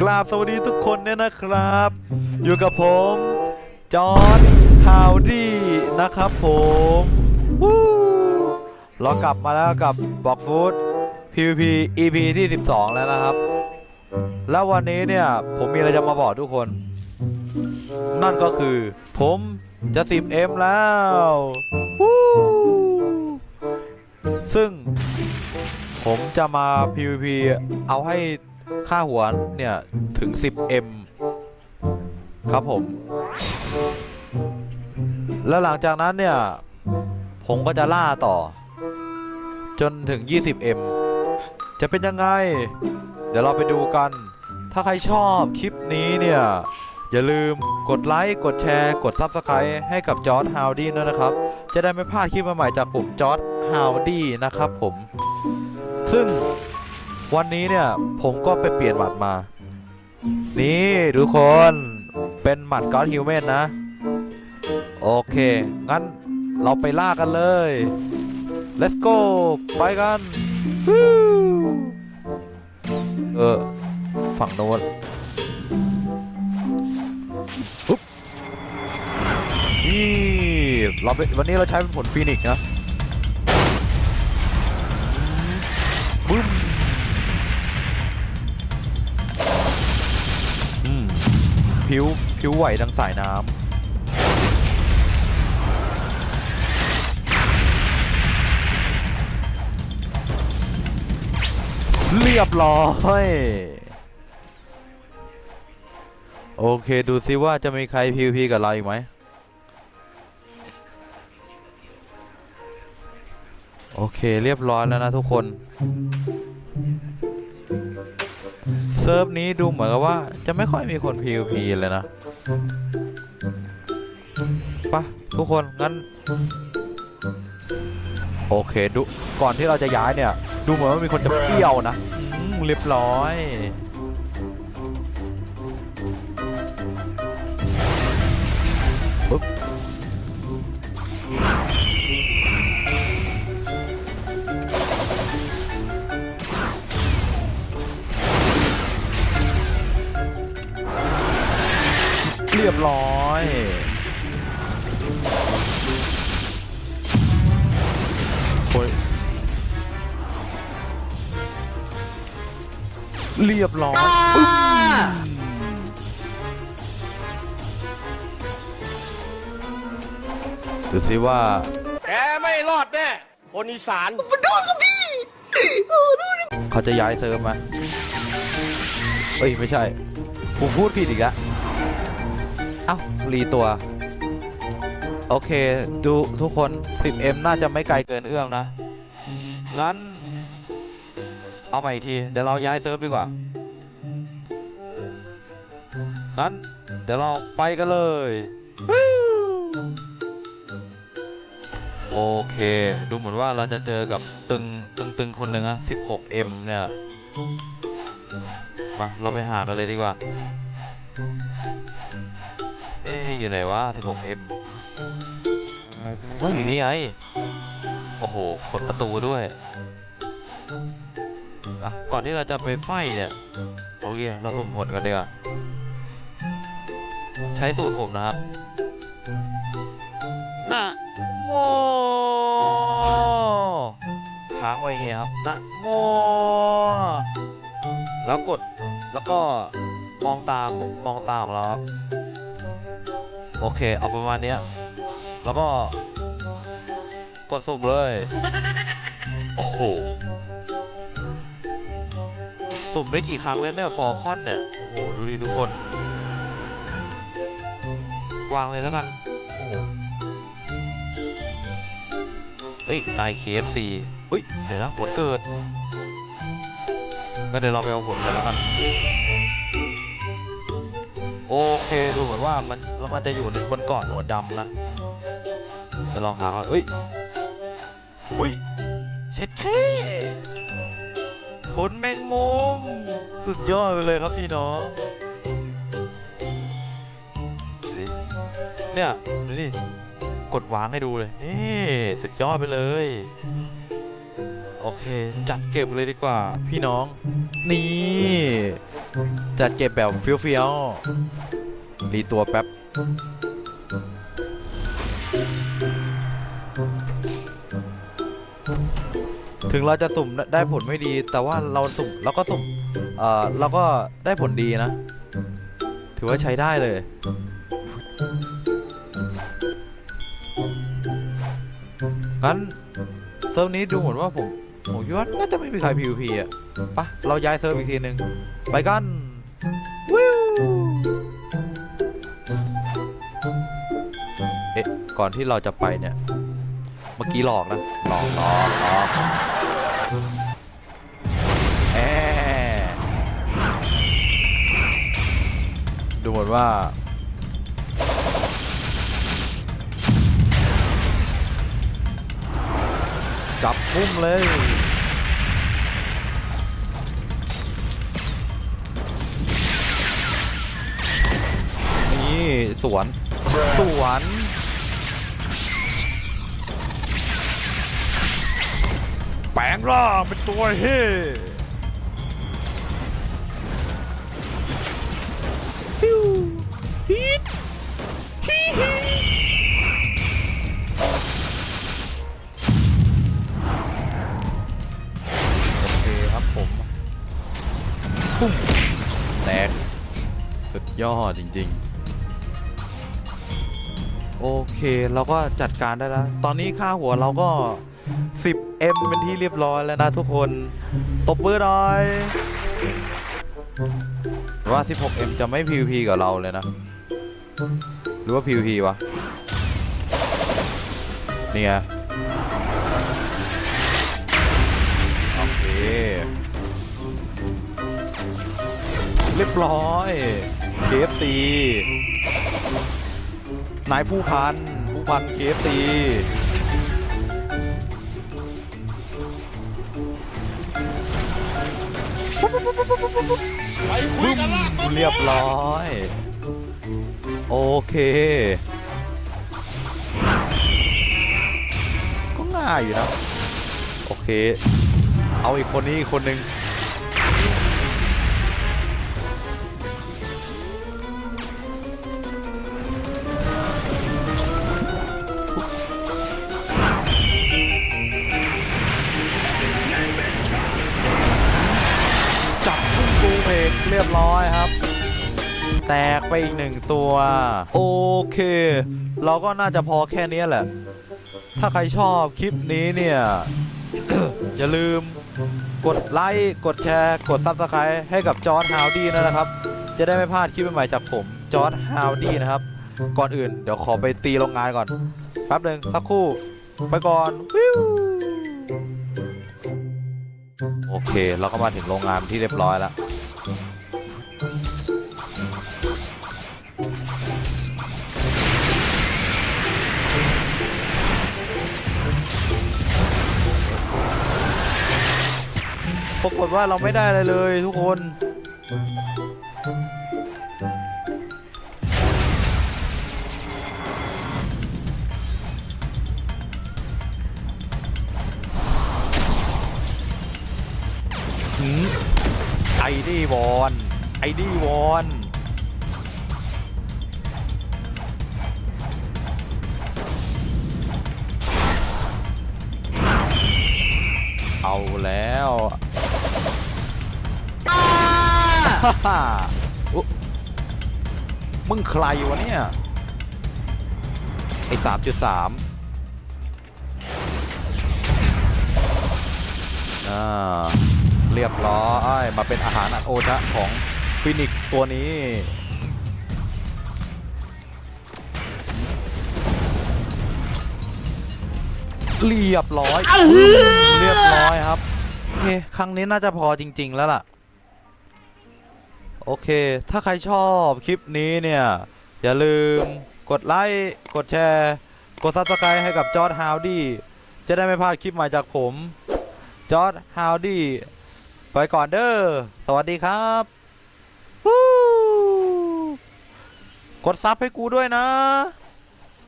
กราบสวัสดีทุกคนเนี่ยนะครับ อยู่กับผม จอห์นฮาวดี้นะครับผมวู้เรากลับมาแล้วกับบอกฟูด PVP EP ที่ 12 แล้วนะครับ แล้ววันนี้เนี่ย ผมมีอะไรจะมาบอกทุกคน นั่นก็คือผมจะ 10M แล้ววู้ซึ่งผมจะมา PVP เอาให้ ค่าหัวเนี่ย ถึง 10M ครับผม แล้วหลังจากนั้นเนี่ย ผมก็จะล่าต่อ จนถึง 20M จะเป็นยังไง เดี๋ยวเราไปดูกัน ถ้าใครชอบคลิปนี้เนี่ย อย่าลืมกดไลค์ กดแชร์ กด Subscribe ให้กับจอร์ดฮาวดี้ด้วยนะครับ จะได้ไม่พลาดคลิปใหม่ๆจากผมจอร์ดฮาวดี้นะครับผม ซึ่ง วันนี้เนี่ยผมก็ไปเปลี่ยนหมัดมา นี่ทุกคนเป็นหมัดก็อดฮิวแมนนะ โอเค งั้นเราไปล่ากันเลย let's go ไปกัน เออ ฝั่งโน้นปุ๊บนี่เราไปวันนี้เราใช้เป็นผลฟีนิกซ์นะบึ้ม ผิวผิวไหวดังสายน้ำเรียบร้อย โอเคดูซิว่าจะมีใคร PVP กับเราอีกไหมโอเคเรียบร้อยแล้วนะทุกคน ซิร์ฟนี้ดูเหมือนกับว่าจะไม่ค่อยมีคน PVP เลยนะไปะทุกคน งั้น โอเคดูก่อนที่เราจะย้ายเนี่ย ดูเหมือนว่ามีคนจะเกี่ยวนะเรียบร้อย รียบร้อยโอ้ยเรียบร้อยปึ้มดูสิว่า แกไม่รอดแน่ คนอีสานเขาจะย้ายเซิร์ฟมาเอ้ย ไม่ใช่ ผมพูดผิดอีกแล้ว เอ้ารีตัว โอเค ดูทุกคน 10M น่าจะไม่ไกลเกินเอื้อมนะ งั้น เอาใหม่อีกที เดี๋ยวเราย้ายเซิร์ฟดีกว่า งั้น เดี๋ยวเราไปกันเลยโอเค ดูเหมือนว่าเราจะเจอกับตึงตึงตึงคนหนึ่งอะ 16M เนี่ย มา เราไปหากันเลยดีกว่า อ๊ะอยู่ไหนวะ 16M ว่าอยู่นี่ไง โอ้โหเปิดประตูด้วย อะ ก่อนที่เราจะไปไฟเนี่ย โอเค เราสุ่มผลกันดีกว่า ใช้สูตรผมนะครับ นะโมค้างไว้อย่างเงี้ยครับ นะโม แล้วกด แล้วก็มองตามมองตามเราครับ โอเค เอาประมาณนี้แล้วก็ กดสุ่มเลย โอ้โห สุ่มได้กี่ครั้งแล้วเนี่ยฟอร์คอนเนี่ย โอ้โห ดูดิทุกคน วางเลยแล้วกันโอ้โหเฮ้ยนาย KFC เฮ้ย เดี๋ยวนะผลเกิด ก็เดี๋ยวเราไปเอาผลกันแล้วกัน โอเคดูเหมือนว่ามันแล้วมันจะอยู่บนเกาะหัวดำนะเดี๋ยวลองหาก่อนเอ้ยอุ้ยเช็ดเท่ผลแมงมุมสุดยอดไปเลยครับพี่น้องเนี่ยดูดิกดวางให้ดูเลยนี่สุดยอดไปเลย โอโอเค จัดเก็บเลยดีกว่า พี่น้อง นี่ จัดเก็บแบบเฟี้ยวๆรีตัวแป๊บถึงเราจะสุ่มได้ผลไม่ดี แต่ว่าเราสุ่มเราก็สุ่มเอ่อเราก็ได้ผลดีนะ ถือว่าใช้ได้เลย งั้นเซิร์ฟนี้ดูเหมือนว่าผม ผมคิดว่าน่าจะไม่มีใคร PVP อะปะเราย้ายเซิร์ฟอีกทีหนึ่งไปกันวิวเอ๊ะก่อนที่เราจะไปเนี่ย เมื่อกี้หลอกนะหลอกหลอกหลอกแอะดูเหมือนว่า จับพุ่มเลย นี่ สวน สวนแปลงร่างเป็นตัวเฮ ปุ้มแตก สุดยอดจริง ๆ โอเคเราก็จัดการได้แล้ว ตอนนี้ค่าหัวเราก็ 10M เป็นที่เรียบร้อยแล้วนะทุกคน ตบมือหน่อยว่า 16M จะไม่ PVP กับเราเลยนะ หรือว่า PVP วะ นี่ไง โอเค เรียบร้อย KFC นายผู้พัน ผู้พัน KFC ไปคุยกันลากมะม่วงเรียบร้อย โอเค ก็ง่ายอยู่นะ โอเค เอาอีกคนนี้อีกคนหนึ่ง เพกเรียบร้อยครับ แตกไปอีกหนึ่งตัว โอเค เราก็น่าจะพอแค่นี้แหละ ถ้าใครชอบคลิปนี้เนี่ย อย่าลืมกดไลค์ กดแชร์ กดซับสไครต์ให้กับจอร์ดฮาวดี้นะครับ จะได้ไม่พลาดคลิปใหม่ๆจากผมจอร์ดฮาวดี้นะครับ ก่อนอื่นเดี๋ยวขอไปตีโรงงานก่อนแป๊บหนึ่งสักครู่ ไปก่อนวิวโอเค เราก็มาถึงโรงงานที่เรียบร้อยแล้ว ปรากฏว่าเราไม่ได้อะไรเลยทุกคน ไอดีวอน ไอดีวอนเอาแล้ว มึงใครวะเนี่ย ไอสามจุดสามอ่าเรียบร้อยมาเป็นอาหารอันโอชะของฟินิกซ์ตัวนี้เรียบร้อย เรียบร้อยครับ โอเค ครั้งนี้น่าจะพอจริง ๆ แล้วล่ะ โอเค ถ้าใครชอบคลิปนี้เนี่ย อย่าลืมกดไลค์กดแชร์ กดซับสไครต์ให้กับจอร์ดฮาวดี้จะได้ไม่พลาดคลิปใหม่จากผม จอร์ดฮาวดี้ไปก่อนเด้อสวัสดีครับกดซับให้กูด้วยนะ